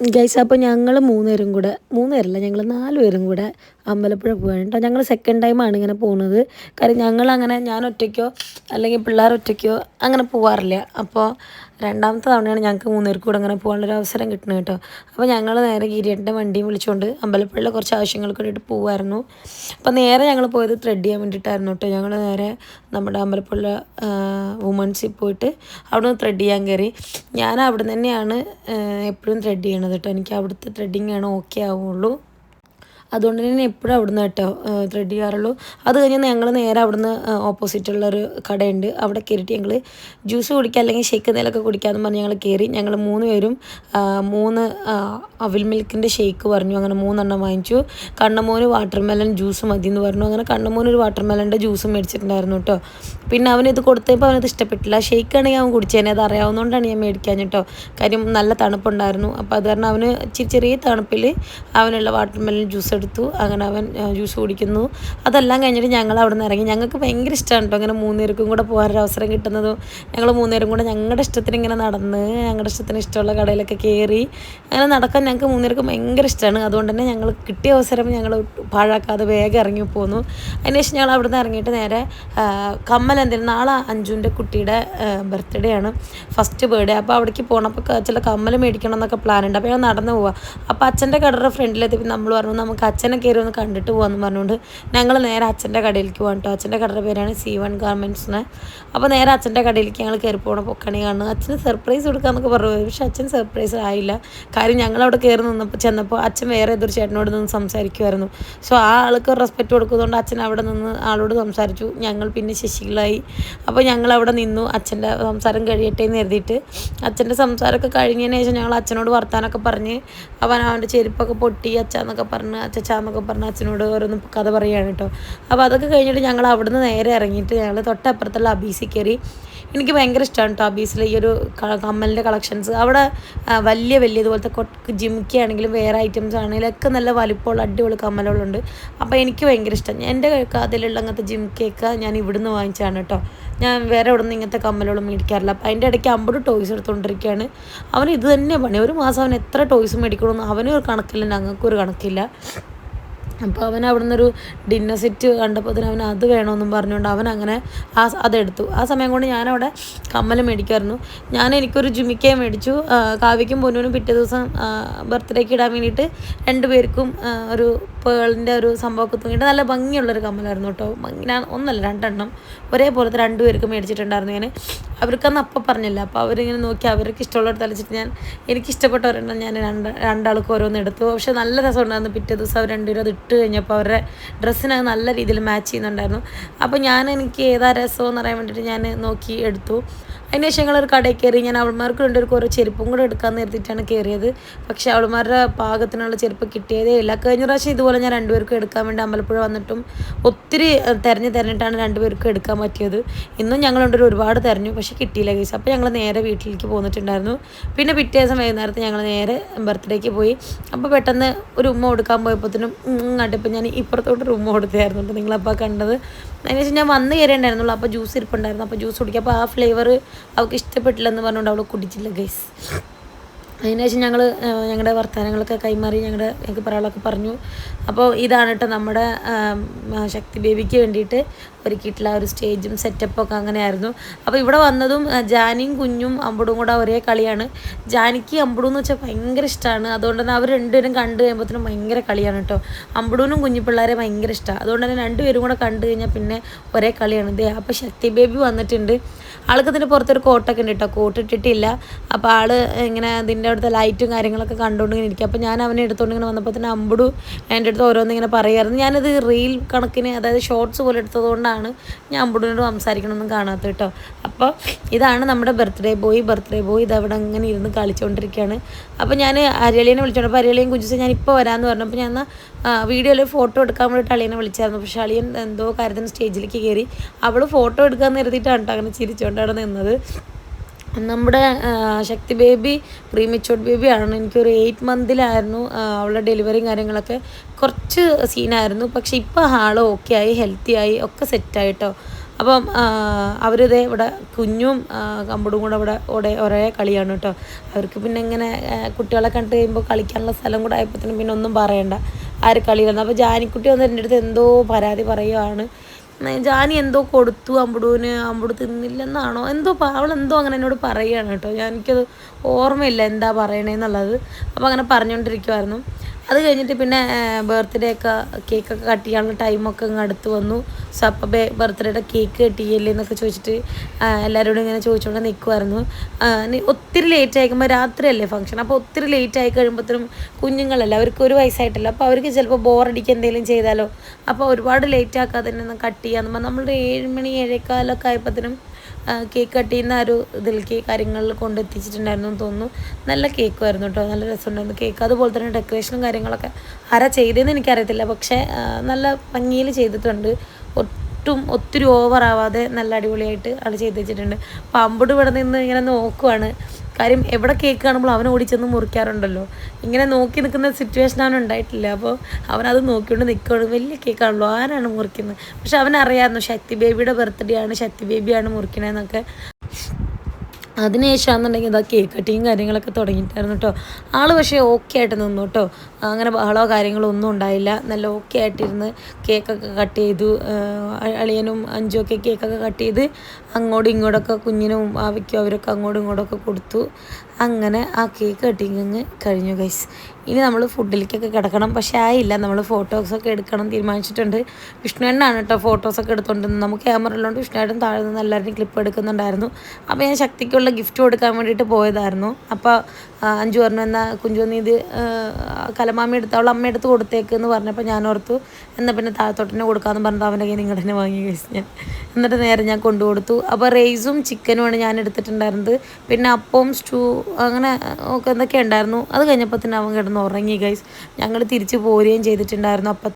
Guys അപ്പോൾ ഞങ്ങൾ മൂന്നുപേരും കൂടെ മൂന്ന് പേരല്ല ഞങ്ങൾ നാല് പേരും കൂടെ അമ്പലപ്പുഴ പോവാണ് കേട്ടോ ഞങ്ങൾ സെക്കൻഡ് ടൈമാണ് ഇങ്ങനെ പോകുന്നത് കാര്യം ഞങ്ങൾ അങ്ങനെ ഞാൻ ഒറ്റയ്ക്കോ അല്ലെങ്കിൽ പിള്ളേർ ഒറ്റയ്ക്കോ അങ്ങനെ പോവാറില്ല. അപ്പോൾ രണ്ടാമത്തെ തവണയാണ് ഞങ്ങൾക്ക് മൂന്നുപേർക്ക് കൂടെ അങ്ങനെ പോകാനുള്ളൊരു അവസരം കിട്ടുന്നത് കേട്ടോ അപ്പോൾ ഞങ്ങൾ നേരെ ഗിരിയേട്ടന്റെ വണ്ടിയും വിളിച്ചുകൊണ്ട് അമ്പലപ്പുഴയിലെ കുറച്ച് ആവശ്യങ്ങൾക്ക് വേണ്ടിയിട്ട് പോകുമായിരുന്നു അപ്പോൾ നേരെ ഞങ്ങൾ പോയത് ത്രെഡ് ചെയ്യാൻ വേണ്ടിയിട്ടായിരുന്നു കേട്ടോ ഞങ്ങൾ നേരെ നമ്മുടെ അമ്പലപ്പുഴ വുമൺസിൽ പോയിട്ട് അവിടെ നിന്ന് ത്രെഡ് ചെയ്യാൻ കയറി ഞാൻ അവിടെ തന്നെയാണ് എപ്പോഴും ത്രെഡ് ചെയ്യണത്. കേട്ടോ എനിക്ക് അവിടുത്തെ ത്രെഡിങ് ആണ് ഓക്കെ ആവുള്ളൂ. അതുകൊണ്ട് തന്നെ എപ്പോഴും അവിടുന്ന് കേട്ടോ ത്രെഡ് ചെയ്യാറുള്ളൂ. അത് കഴിഞ്ഞ് ഞങ്ങൾ നേരെ അവിടുന്ന് ഓപ്പോസിറ്റുള്ളൊരു കടയുണ്ട്. അവിടെ കയറിയിട്ട് ഞങ്ങൾ ജ്യൂസ് കുടിക്കുക അല്ലെങ്കിൽ ഷേക്ക് എന്തെങ്കിലുമൊക്കെ കുടിക്കാമെന്ന് പറഞ്ഞ് ഞങ്ങൾ കയറി ഞങ്ങൾ മൂന്ന് പേരും മൂന്ന് അവിൽ മിൽക്കിന്റെ ഷേക്ക് പറഞ്ഞു. അങ്ങനെ മൂന്നെണ്ണം വാങ്ങിച്ചു. കണ്ണമോന് വാട്ടർമെലൺ ജ്യൂസ് മതി എന്ന് പറഞ്ഞു. അങ്ങനെ കണ്ണമോന് ഒരു വാട്ടർമെലന്റെ ജ്യൂസ് മേടിച്ചിട്ടുണ്ടായിരുന്നു കേട്ടോ. പിന്നെ അവനിത് കൊടുത്തപ്പോൾ അവനത് ഇഷ്ടപ്പെട്ടില്ല. ഷേക്ക് ആണെങ്കിൽ അവൻ കുടിച്ചേനെ. അത് അറിയാവുന്നതുകൊണ്ടാണ് ഞാൻ മേടിക്കാൻ കേട്ടോ. കാര്യം നല്ല തണുപ്പുണ്ടായിരുന്നു. അപ്പോൾ അത് കാരണം അവന് ചെറിയ തണുപ്പിൽ അവനുള്ള വാട്ടർമെലൺ ജ്യൂസ് എടുത്തു. അങ്ങനെ അവൻ ജ്യൂസ് കുടിക്കുന്നു. അതെല്ലാം കഴിഞ്ഞിട്ട് ഞങ്ങൾ അവിടെ നിന്ന് ഇറങ്ങി. ഞങ്ങൾക്ക് ഭയങ്കര ഇഷ്ടമാണ് കേട്ടോ അങ്ങനെ മൂന്നുപേർക്കും കൂടെ പോകാനൊരു അവസരം കിട്ടുന്നതും. ഞങ്ങൾ മൂന്നുപേരും കൂടെ ഞങ്ങളുടെ ഇഷ്ടത്തിന് ഇങ്ങനെ നടന്ന് ഞങ്ങളുടെ ഇഷ്ടത്തിന് ഇഷ്ടമുള്ള കടയിലൊക്കെ കയറി അങ്ങനെ നടക്കാൻ ഞങ്ങൾക്ക് മൂന്നുപേർക്കും ഭയങ്കര ഇഷ്ടമാണ് അതുകൊണ്ട് തന്നെ ഞങ്ങൾ കിട്ടിയ അവസരം ഞങ്ങൾ പാഴാക്കാതെ വേഗം ഇറങ്ങി പോന്നു. അതിനുശേഷം ഞങ്ങൾ അവിടെ നിന്ന് ഇറങ്ങിയിട്ട് നേരെ കമ്മൽ എന്തെങ്കിലും നാളെ അഞ്ജുവിന്റെ കുട്ടിയുടെ ബർത്ത്ഡേ ആണ്. First birthday. അപ്പോൾ അവിടേക്ക് പോകണം അപ്പോൾ ചില കമ്മൽ മേടിക്കണം എന്നൊക്കെ പ്ലാൻ ഉണ്ട്. അപ്പോൾ ഞങ്ങൾ നടന്നു പോവാം. അപ്പോൾ അച്ഛന്റെ കടയുടെ ഫ്രണ്ടിലെത്തി നമ്മൾ പറഞ്ഞു നമുക്ക് അച്ഛനെ കയറി ഒന്ന് കണ്ടിട്ട് പോകാമെന്ന് പറഞ്ഞുകൊണ്ട് ഞങ്ങൾ നേരെ അച്ഛന്റെ കടയിലേക്ക് പോകാം കേട്ടോ. അച്ഛന്റെ കടയുടെ പേരാണ് സി വൺ ഗാർമെന്റ്സിന് അപ്പോൾ നേരെ അച്ഛന്റെ കടയിലേക്ക് ഞങ്ങൾ കയറി പോകണം പൊക്കണി കാണുന്നത്. അച്ഛന് സർപ്രൈസ് കൊടുക്കാമെന്നൊക്കെ പറഞ്ഞു പക്ഷേ അച്ഛൻ സർപ്രൈസ് ആയില്ല. കാര്യം ഞങ്ങൾ അവിടെ കയറി നിന്നപ്പോൾ ചെന്നപ്പോൾ അച്ഛൻ വേറെ ഏതൊരു ചേട്ടനോട് നിന്ന് സംസാരിക്കുമായിരുന്നു സോ ആ ആൾക്ക് റെസ്പെക്റ്റ് കൊടുക്കുന്നതുകൊണ്ട് അച്ഛൻ അവിടെ നിന്ന് ആളോട് സംസാരിച്ചു. ഞങ്ങൾ പിന്നെ ശശികളായി. അപ്പോൾ ഞങ്ങൾ അവിടെ നിന്നു. അച്ഛന്റെ സംസാരം കഴിയട്ടെ എന്ന് കരുതിയിട്ട് അച്ഛന്റെ സംസാരമൊക്കെ കഴിഞ്ഞതിന് ശേഷം ഞങ്ങൾ അച്ഛനോട് വർത്താനൊക്കെ പറഞ്ഞ് അവൻ അവന്റെ ചെരുപ്പൊക്കെ പൊട്ടി അച്ഛന്നൊക്കെ പറഞ്ഞ് അച്ഛച്ചാന്നൊക്കെ പറഞ്ഞ അച്ഛനോട് ഓരോന്ന് കഥ പറയുകയാണ് കേട്ടോ. അപ്പോൾ അതൊക്കെ കഴിഞ്ഞിട്ട് ഞങ്ങൾ അവിടുന്ന് നേരെ ഇറങ്ങിയിട്ട് ഞങ്ങൾ തൊട്ടപ്പുറത്തുള്ള അബീസിൽ കയറി എനിക്ക് ഭയങ്കര ഇഷ്ടമാണ് കേട്ടോ ബീസിലെ ഈ ഒരു കമ്മലിന്റെ കളക്ഷൻസ് അവിടെ വലിയ വലിയ ഇതുപോലത്തെ ജിമിക്ക ആണെങ്കിലും വേറെ ഐറ്റംസ് ആണെങ്കിലും ഒക്കെ നല്ല വലിപ്പമുള്ള അടിപൊളി കമ്മലുകളുണ്ട്. അപ്പോൾ എനിക്ക് ഭയങ്കര ഇഷ്ടം. എന്റെ അതിലുള്ള അങ്ങനത്തെ ജിമിക്കിയൊക്കെ ഞാൻ ഇവിടുന്ന് വാങ്ങിച്ചാണ് കേട്ടോ ഞാൻ വേറെ ഇവിടെ നിന്ന് ഇങ്ങനത്തെ കമ്മലുകളും മേടിക്കാറില്ല. അപ്പോൾ അതിന്റെ ഇടയ്ക്ക് അമ്പത് ടോയ്സ് എടുത്തുകൊണ്ടിരിക്കുകയാണ് അവന് ഇത് തന്നെ പണി. ഒരു മാസം അവൻ എത്ര ടോയ്സ് മേടിക്കണമെന്ന് അവനും ഒരു കണക്കില്ല ഞങ്ങൾക്കൊരു കണക്കില്ല. അപ്പോൾ അവൻ അവിടെ നിന്നൊരു ഡിന്നർ സെറ്റ് കണ്ടപ്പോൾ തന്നെ അവൻ അത് വേണമെന്നും പറഞ്ഞുകൊണ്ട് അവൻ അങ്ങനെ ആ അതെടുത്തു. ആ സമയം കൊണ്ട് ഞാനവിടെ കമ്മൽ മേടിക്കുമായിരുന്നു ഞാൻ എനിക്കൊരു ജുമിക്ക മേടിച്ചു. കാവ്യക്കും പൊന്നൂനും പിറ്റേ ദിവസം ബർത്ത്ഡേക്ക് ഇടാൻ വേണ്ടിയിട്ട് രണ്ടുപേർക്കും ഒരു പേളിന്റെ ഒരു സംഭവമൊക്കെ തൂങ്ങിയിട്ട് നല്ല ഭംഗിയുള്ളൊരു കമ്മലായിരുന്നു കേട്ടോ. ഭംഗി ഒന്നല്ല രണ്ടെണ്ണം ഒരേപോലത്തെ രണ്ടുപേർക്ക് മേടിച്ചിട്ടുണ്ടായിരുന്നു ഞാൻ അവർക്കന്ന് അപ്പം പറഞ്ഞില്ല. അപ്പോൾ അവരിങ്ങനെ നോക്കി അവർക്ക് ഇഷ്ടമുള്ളവർ തലച്ചിട്ട് ഞാൻ എനിക്ക് ഇഷ്ടപ്പെട്ട ഒരെണ്ണം ഞാൻ രണ്ട് രണ്ടാൾക്ക് ഓരോന്ന് എടുത്തു. പക്ഷേ നല്ല രസമുണ്ടായിരുന്നു. പിറ്റേ ദിവസം അവർ രണ്ടുപേരും അത് ഇട്ട് കഴിഞ്ഞപ്പോൾ അവരുടെ ഡ്രസ്സിനത് നല്ല രീതിയിൽ മാച്ച് ചെയ്യുന്നുണ്ടായിരുന്നു. അപ്പോൾ ഞാൻ എനിക്ക് ഏതാ രസമെന്ന് അറിയാൻ വേണ്ടിയിട്ട് ഞാൻ നോക്കി എടുത്തു. അതിന് ശേഷം ഞങ്ങളൊരു കടയിൽ കയറി ഞാൻ അവൾമാർക്ക് വേണ്ടി ഒരു കുറേ ചെരുപ്പും കൂടെ എടുക്കാൻ നിർത്തിയിട്ടാണ് കയറിയത്. പക്ഷേ അവൾമാരുടെ പാകത്തിനുള്ള ചെരുപ്പ് കിട്ടിയതേ ഇല്ല. കഴിഞ്ഞ പ്രാവശ്യം ഇതുപോലെ ഞാൻ രണ്ടുപേർക്കും എടുക്കാൻ വേണ്ടി അമ്പലപ്പുഴ വന്നിട്ടും ഒത്തിരി തിരഞ്ഞു തിരഞ്ഞ് തിരഞ്ഞിട്ടാണ് രണ്ടുപേർക്കും എടുക്കാൻ പറ്റിയത്. ഇന്നും ഞങ്ങൾ രണ്ടുപേരും ഒരുപാട് തിരഞ്ഞു പക്ഷേ കിട്ടിയില്ല കേസ്. അപ്പോൾ ഞങ്ങൾ നേരെ വീട്ടിലേക്ക് പോന്നിട്ടുണ്ടായിരുന്നു. പിന്നെ പിറ്റേ ദിവസം വൈകുന്നേരത്ത് ഞങ്ങൾ നേരെ ബർത്ത്ഡേക്ക് പോയി. അപ്പോൾ പെട്ടെന്ന് ഒരു ഉമ്മ കൊടുക്കാൻ പോയപ്പോഴത്തേനും കണ്ടിപ്പോൾ ഞാൻ ഇപ്പുറത്തോട്ട് ഒരു ഉമ്മ കൊടുത്തായിരുന്നു അപ്പോൾ നിങ്ങളപ്പോൾ കണ്ടത് അതിനുശേഷം ഞാൻ വന്ന് കയറിയുണ്ടായിരുന്നുള്ളൂ അപ്പോൾ ജ്യൂസ് ഇരിപ്പുണ്ടായിരുന്നു. അപ്പോൾ ജ്യൂസ് കുടിക്കുക. അപ്പോൾ ആ ഫ്ലേവർ അവൾക്ക് ഇഷ്ടപ്പെട്ടില്ലെന്ന് പറഞ്ഞുകൊണ്ട് അവൾ കുടിച്ചില്ല ഗൈസ് അതിനുശേഷം ഞങ്ങൾ ഞങ്ങളുടെ വർത്തമാനങ്ങളൊക്കെ കൈമാറി ഞങ്ങളുടെ ഞങ്ങൾക്ക് പറയാനുള്ളതൊക്കെ പറഞ്ഞു. അപ്പോൾ ഇതാണ് കേട്ടോ നമ്മുടെ ശക്തി ബേബിക്ക് വേണ്ടിയിട്ട് ഒരുക്കിയിട്ടുള്ള ഒരു സ്റ്റേജും സെറ്റപ്പൊക്കെ അങ്ങനെയായിരുന്നു. അപ്പോൾ ഇവിടെ വന്നതും ജാനിയും കുഞ്ഞും അമ്പടും കൂടെ ഒരേ കളിയാണ്. ജാനിക്ക് അമ്പടും എന്ന് വെച്ചാൽ ഭയങ്കര ഇഷ്ടമാണ് അതുകൊണ്ട് തന്നെ അവർ രണ്ടുപേരും കണ്ടു കഴിയുമ്പോഴത്തേനും ഭയങ്കര കളിയാണ് കേട്ടോ. അമ്പടൂനും കുഞ്ഞു പിള്ളേരെ ഭയങ്കര ഇഷ്ടമാണ് അതുകൊണ്ട് തന്നെ രണ്ടുപേരും കൂടെ കണ്ടു കഴിഞ്ഞാൽ പിന്നെ ഒരേ കളിയാണ്. ഇതേ അപ്പോൾ ശക്തി ബേബി വന്നിട്ടുണ്ട്. ആൾക്ക് ഇതിന്റെ പുറത്തൊരു കോട്ടൊക്കെ ഉണ്ട് കേട്ടോ. കോട്ട് ഇട്ടിട്ടില്ല. അപ്പോൾ ആൾ ഇങ്ങനെ ഇതിന്റെ അവിടുത്തെ ലൈറ്റും കാര്യങ്ങളൊക്കെ കണ്ടുകൊണ്ട് ഇങ്ങനെ ഇരിക്കും. അപ്പോൾ ഞാൻ അവനെ എടുത്തുകൊണ്ട് ഇങ്ങനെ വന്നപ്പോൾ തന്നെ അമ്പടു എന്റെ അടുത്ത് ഓരോന്നിങ്ങനെ പറയുമായിരുന്നു ഞാനത് റീൽ കണക്കിന് അതായത് ഷോർട്സ് പോലെ എടുത്തതുകൊണ്ടാണ് ഞാൻ അമ്പുടിനോട് സംസാരിക്കണമെന്നും കാണാത്ത കേട്ടോ. അപ്പോൾ ഇതാണ് നമ്മുടെ ബർത്ത്ഡേ ബോയ് ബർത്ത്ഡേ ബോയ് ഇത് അവിടെ അങ്ങനെ ഇരുന്ന് കളിച്ചുകൊണ്ടിരിക്കുകയാണ് അപ്പോൾ ഞാൻ അരിയളീനെ വിളിച്ചോണ്ട് അപ്പോൾ അരിയളിയും കുഞ്ചിച്ച് ഞാൻ ഇപ്പോൾ വരാമെന്ന് പറഞ്ഞപ്പോൾ ഞാൻ വീഡിയോയിൽ ഫോട്ടോ എടുക്കാൻ വേണ്ടിയിട്ട് അളിയനെ വിളിച്ചായിരുന്നു. പക്ഷേ അളിയൻ എന്തോ കാര്യത്തിന് സ്റ്റേജിലേക്ക് കയറി. അവൾ ഫോട്ടോ എടുക്കാമെന്ന് കരുതിയിട്ടാണ് കേട്ടോ അങ്ങനെ ചിരിച്ചുകൊണ്ടാണ് നിന്നത്. നമ്മുടെ ശക്തി ബേബി പ്രീമിച്ചോഡ് ബേബിയാണ് എനിക്കൊരു എയ്റ്റ് മന്തിലായിരുന്നു അവളുടെ ഡെലിവറിയും കാര്യങ്ങളൊക്കെ കുറച്ച് സീനായിരുന്നു പക്ഷെ ഇപ്പോൾ ആൾ ഓക്കെ ആയി ഹെൽത്തി ആയി ഒക്കെ സെറ്റായിട്ടോ അപ്പം അവരിതേ ഇവിടെ കുഞ്ഞും കമ്പടും കൂടെ ഇവിടെ ഓടെ ഒരേ കളിയാണ് കേട്ടോ. അവർക്ക് പിന്നെ ഇങ്ങനെ കുട്ടികളെ കണ്ടു കഴിയുമ്പോൾ കളിക്കാനുള്ള സ്ഥലം കൂടെ ആയപ്പോഴത്തേനും പിന്നെ ഒന്നും പറയണ്ട. ആര് വന്നു അപ്പോൾ ജാനിക്കുട്ടി വന്ന് എന്റെ അടുത്ത് എന്തോ പരാതി പറയുവാണ്. ജാനി എന്തോ കൊടുത്തു അമ്പുടുവിന് അമ്പുടു തിന്നില്ലെന്നാണോ? എന്തോ അവളെന്തോ അങ്ങനെ എന്നോട് പറയുകയാണ് കേട്ടോ. ഞാൻ എനിക്കത് ഓർമ്മയില്ല എന്താ പറയണേന്നുള്ളത്. അപ്പോൾ അങ്ങനെ പറഞ്ഞുകൊണ്ടിരിക്കുമായിരുന്നു അത് കഴിഞ്ഞിട്ട് പിന്നെ ബർത്ത്ഡേ ഒക്കെ കേക്കൊക്കെ കട്ട് ചെയ്യാനുള്ള ടൈമൊക്കെ ഇങ്ങ് അടുത്ത് വന്നു. സോ അപ്പോൾ ബർത്ത്ഡേയുടെ കേക്ക് കട്ട് ചെയ്യല്ലേ എന്നൊക്കെ ചോദിച്ചിട്ട് എല്ലാവരോടും ഇങ്ങനെ ചോദിച്ചുകൊണ്ട് നിൽക്കുമായിരുന്നു ഒത്തിരി ലേറ്റ് ആയിക്കുമ്പോൾ രാത്രിയല്ലേ ഫംഗ്ഷൻ അപ്പോൾ ഒത്തിരി ലേറ്റ് ആയി കഴിയുമ്പോഴത്തേനും കുഞ്ഞുങ്ങളല്ല അവർക്ക് ഒരു വയസ്സായിട്ടല്ല? അപ്പോൾ അവർക്ക് ചിലപ്പോൾ ബോറടിക്കുക എന്തെങ്കിലും ചെയ്താലോ? അപ്പോൾ ഒരുപാട് ലേറ്റ് ആക്കാതെ തന്നെ കട്ട് ചെയ്യാന്ന്. പറഞ്ഞാൽ നമ്മളുടെ ഏഴ് മണി ഏഴേക്കാലൊക്കെ ആയപ്പോഴത്തേനും കേക്ക് കട്ട് ചെയ്യുന്ന ആ ഒരു ഇതിലേക്ക് കാര്യങ്ങളിൽ കൊണ്ടെത്തിച്ചിട്ടുണ്ടായിരുന്നു എന്ന് തോന്നുന്നു. നല്ല കേക്കുമായിരുന്നു കേട്ടോ നല്ല രസമുണ്ടായിരുന്നു കേക്ക് അതുപോലെ തന്നെ ഡെക്കറേഷനും കാര്യങ്ങളൊക്കെ ആരാ ചെയ്തതെന്ന് എനിക്കറിയത്തില്ല. പക്ഷേ നല്ല ഭംഗിയിൽ ചെയ്തിട്ടുണ്ട്. ഒട്ടും ഒത്തിരി ഓവറാവാതെ നല്ല അടിപൊളിയായിട്ട് ആൾ ചെയ്ത് വെച്ചിട്ടുണ്ട്. അപ്പോൾ അമ്പുട് ഇവിടെ നിന്ന് ഇങ്ങനെ നോക്കുവാണ്. കാര്യം എവിടെ കേക്ക് കാണുമ്പോൾ അവൻ ഓടിച്ചെന്ന് മുറിക്കാറുണ്ടല്ലോ. ഇങ്ങനെ നോക്കി നിൽക്കുന്ന സിറ്റുവേഷൻ അവൻ ഉണ്ടായിട്ടില്ല. അപ്പോൾ അവനത് നോക്കിക്കൊണ്ട് നിൽക്കുകയാണ് വലിയ കേക്കാണല്ലോ. ആരാണ് മുറിക്കുന്നത്? പക്ഷെ അവനറിയാമായിരുന്നു ശക്തി ബേബിയുടെ ബർത്ത്ഡേ ആണ്. ശക്തി ബേബിയാണ് മുറിക്കണേന്നൊക്കെ അതിനുശേഷമാണെന്നുണ്ടെങ്കിൽ ഇതാ കേക്ക് കട്ടിങ് കാര്യങ്ങളൊക്കെ തുടങ്ങിയിട്ടായിരുന്നു കേട്ടോ ആൾ പക്ഷേ ഓക്കെ ആയിട്ട് നിന്നു കേട്ടോ അങ്ങനെ ബഹളമോ കാര്യങ്ങളോ ഒന്നും ഉണ്ടായില്ല. നല്ല ഓക്കെ ആയിട്ടിരുന്ന് കേക്കൊക്കെ കട്ട് ചെയ്തു. അളിയനും അഞ്ചുമൊക്കെ കേക്കൊക്കെ കട്ട് ചെയ്ത് അങ്ങോട്ടും ഇങ്ങോട്ടൊക്കെ കുഞ്ഞിനും ആവയ്ക്കും അവരൊക്കെ അങ്ങോട്ടും ഇങ്ങോട്ടൊക്കെ കൊടുത്തു. അങ്ങനെ ആ കേക്ക് കട്ടിങ് കഴിഞ്ഞു ഗൈസ് ഇനി നമ്മൾ ഫുഡിലേക്കൊക്കെ കിടക്കണം. പക്ഷേ ആയില്ല. നമ്മൾ ഫോട്ടോസൊക്കെ എടുക്കണം തീരുമാനിച്ചിട്ടുണ്ട്. വിഷ്ണുവേണ്ണാണ് കേട്ടോ ഫോട്ടോസൊക്കെ എടുത്തോണ്ടിരുന്നത്. നമുക്ക് ക്യാമറ ഉള്ളതുകൊണ്ട് വിഷ്ണുവേട്ടൻ താഴെ നിന്ന് എല്ലാവരുടെയും ക്ലിപ്പ് എടുക്കുന്നുണ്ടായിരുന്നു. അപ്പോൾ ഞാൻ ശക്തിക്കുള്ള ഗിഫ്റ്റ് കൊടുക്കാൻ വേണ്ടിയിട്ട് പോയതായിരുന്നു. അപ്പോൾ അഞ്ചു പറഞ്ഞു എന്നാൽ കുഞ്ചു ഇത് കലമാമി എടുത്ത് അവൾ അമ്മ എടുത്ത് കൊടുത്തേക്ക് എന്ന് പറഞ്ഞപ്പോൾ ഞാൻ ഓർത്തു എന്നാൽ പിന്നെ താഴത്തോട്ടിനെ കൊടുക്കാമെന്ന് പറഞ്ഞത് അവന്റെ കയ്യിൽ നിങ്ങളുടെ തന്നെ വാങ്ങി കഴിച്ചു ഞാൻ എന്നിട്ട് നേരെ ഞാൻ കൊണ്ടു കൊടുത്തു. അപ്പോൾ റൈസും ചിക്കനുമാണ് ഞാൻ എടുത്തിട്ടുണ്ടായിരുന്നത്. പിന്നെ അപ്പവും സ്റ്റൂ അങ്ങനെ ഒക്കെ എന്തൊക്കെ ഉണ്ടായിരുന്നു. അത് കഴിഞ്ഞപ്പോൾ തന്നെ അവൻ കിടന്ന് ഉറങ്ങി ഗൈസ് ഞങ്ങൾ തിരിച്ചു പോരുകയും ചെയ്തിട്ടുണ്ടായിരുന്നു. അപ്പം